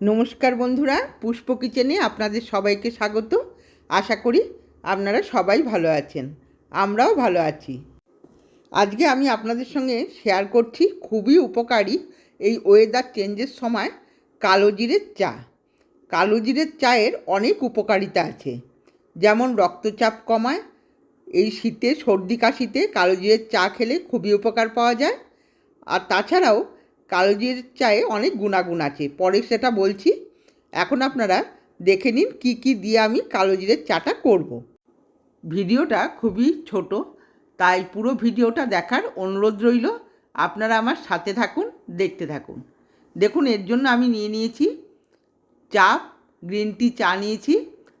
নমস্কার বন্ধুরা, পুষ্প কিচেনে আপনাদের সবাইকে স্বাগত। আশা করি আপনারা সবাই ভালো আছেন, আমরাও ভালো আছি। আজকে আমি আপনাদের সঙ্গে শেয়ার করছি খুবই উপকারী এই ওয়েদার চেঞ্জের সময় কালো জিরের চা। কালো জিরের চায়ের অনেক উপকারিতা আছে, যেমন রক্তচাপ কমায়, এই শীতে, সর্দি কাশিতে কালো জিরের চা খেলে খুবই উপকার পাওয়া যায়। আর তাছাড়াও কালো জিরের চায়ে অনেক গুণাগুণ আছে পরে সেটা বলছি, এখন আপনারা দেখে নিন কি কি দিয়ে আমি কালো জিরের চাটা করব। ভিডিওটা খুবই ছোট, তাই পুরো ভিডিওটা দেখার অনুরোধ রইল, আপনারা আমার সাথে থাকুন, দেখতে থাকুন দেখুন, এর জন্য আমি নিয়ে নিয়েছি চা, গ্রিন টি চা নিয়েছি,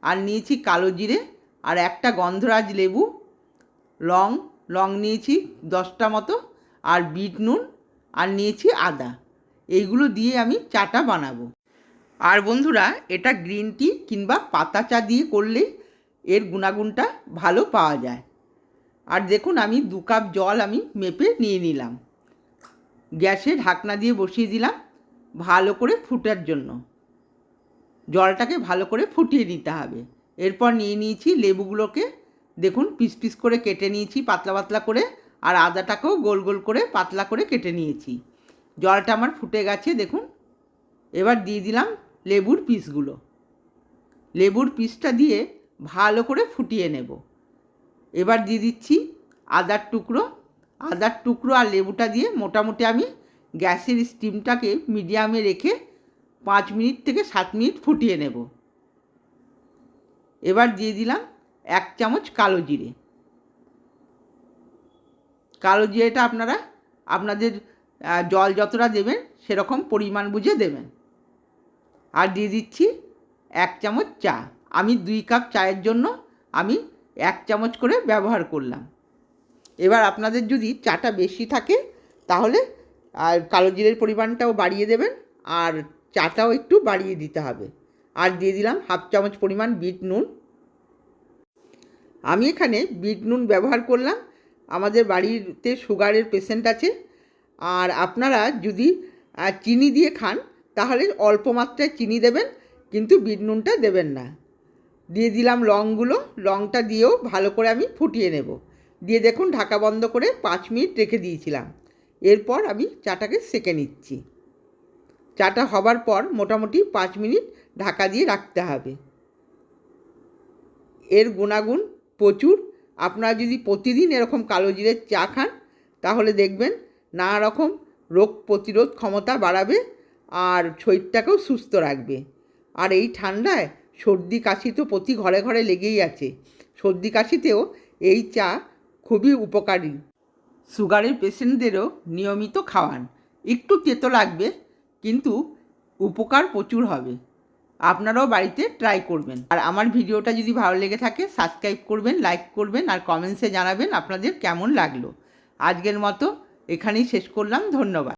আর নিয়েছি কালো জিরে আর একটা গন্ধরাজ লেবু, লং লং নিয়েছি দশটা মতো, আর বিট নুন আর নিয়েছি আদা। এইগুলো দিয়ে আমি চাটা বানাবো। আর বন্ধুরা, এটা গ্রিন টি কিংবা পাতা চা দিয়ে করলে এর গুণাগুণটা ভালো পাওয়া যায়। আর দেখুন, আমি দু কাপ জল আমি মেপে নিয়ে নিলাম। গ্যাসে ঢাকনা দিয়ে বসিয়ে দিলাম ভালো করে ফুটার জন্য। জলটাকে ভালো করে ফুটিয়ে নিতে হবে। এরপর নিয়ে নিয়েছি লেবুগুলোকে। দেখুন, পিস পিস করে কেটে নিয়েছি, পাতলা পাতলা করে। আর আদাটাকেও গোল গোল করে পাতলা করে কেটে নিয়েছি। জলটা আমার ফুটে গেছে, দেখুন। এবার দিয়ে দিলাম লেবুর পিসগুলো। লেবুর পিসটা দিয়ে ভালো করে ফুটিয়ে নেব। এবার দিয়ে দিচ্ছি আদার টুকরো। আদার টুকরো আর লেবুটা দিয়ে মোটামুটি আমি গ্যাসের স্টিমটাকে মিডিয়ামে রেখে পাঁচ মিনিট থেকে সাত মিনিট ফুটিয়ে নেব। এবার দিয়ে দিলাম এক চামচ কালো জিরে। কালো জিরেটা আপনারা, আপনাদের জল যতটা দেবেন সেরকম পরিমাণ বুঝে দেবেন। আর দিয়ে দিচ্ছি এক চামচ চা। আমি দুই কাপ চায়ের জন্য আমি এক চামচ করে ব্যবহার করলাম। এবার আপনাদের যদি চাটা বেশি থাকে, তাহলে, আর কালো জিরের পরিমাণটাও বাড়িয়ে দেবেন, আর চাটাও একটু বাড়িয়ে দিতে হবে। আর দিয়ে দিলাম হাফ চামচ পরিমাণ বিট নুন। আমি এখানে বিট নুন ব্যবহার করলাম। আমাদের বাড়িতে সুগারের পেশেন্ট আছে। আর আপনারা যদি চিনি দিয়ে খান, তাহলে অল্প মাত্রায় চিনি দেবেন, কিন্তু বিট নুনটা দেবেন না। দিয়ে দিলাম লংগুলো, লংটা দিয়েও ভালো করে আমি ফুটিয়ে নেব। দিয়ে দেখুন ঢাকা বন্ধ করে পাঁচ মিনিট রেখে দিয়েছিলাম। এরপর আমি চাটাকে সেকে নিচ্ছি। চাটা হবার পর মোটামুটি পাঁচ মিনিট ঢাকা দিয়ে রাখতে হবে। এর গুণাগুণ প্রচুর। আপনারা যদি প্রতিদিন এরকম কালো জিরের চা খান, তাহলে দেখবেন নানা রকম রোগ প্রতিরোধ ক্ষমতা বাড়াবে আর শরীরটাকেও সুস্থ রাখবে। আর এই ঠান্ডায় সর্দি কাশি তো প্রতি ঘরে ঘরে লেগেই আছে। সর্দি কাশিতেও এই চা খুবই উপকারী। সুগারের পেশেন্টদেরও নিয়মিত খাওয়ান। একটু তেতো লাগবে, কিন্তু উপকার প্রচুর হবে। আপনারাও বাড়িতে ট্রাই করবেন। আর আমার ভিডিওটা যদি ভালো লেগে থাকে সাবস্ক্রাইব করবেন লাইক করবেন, আর কমেন্টসে জানাবেন আপনাদের কেমন লাগল। আজকের মতো এখানেই শেষ করলাম, ধন্যবাদ।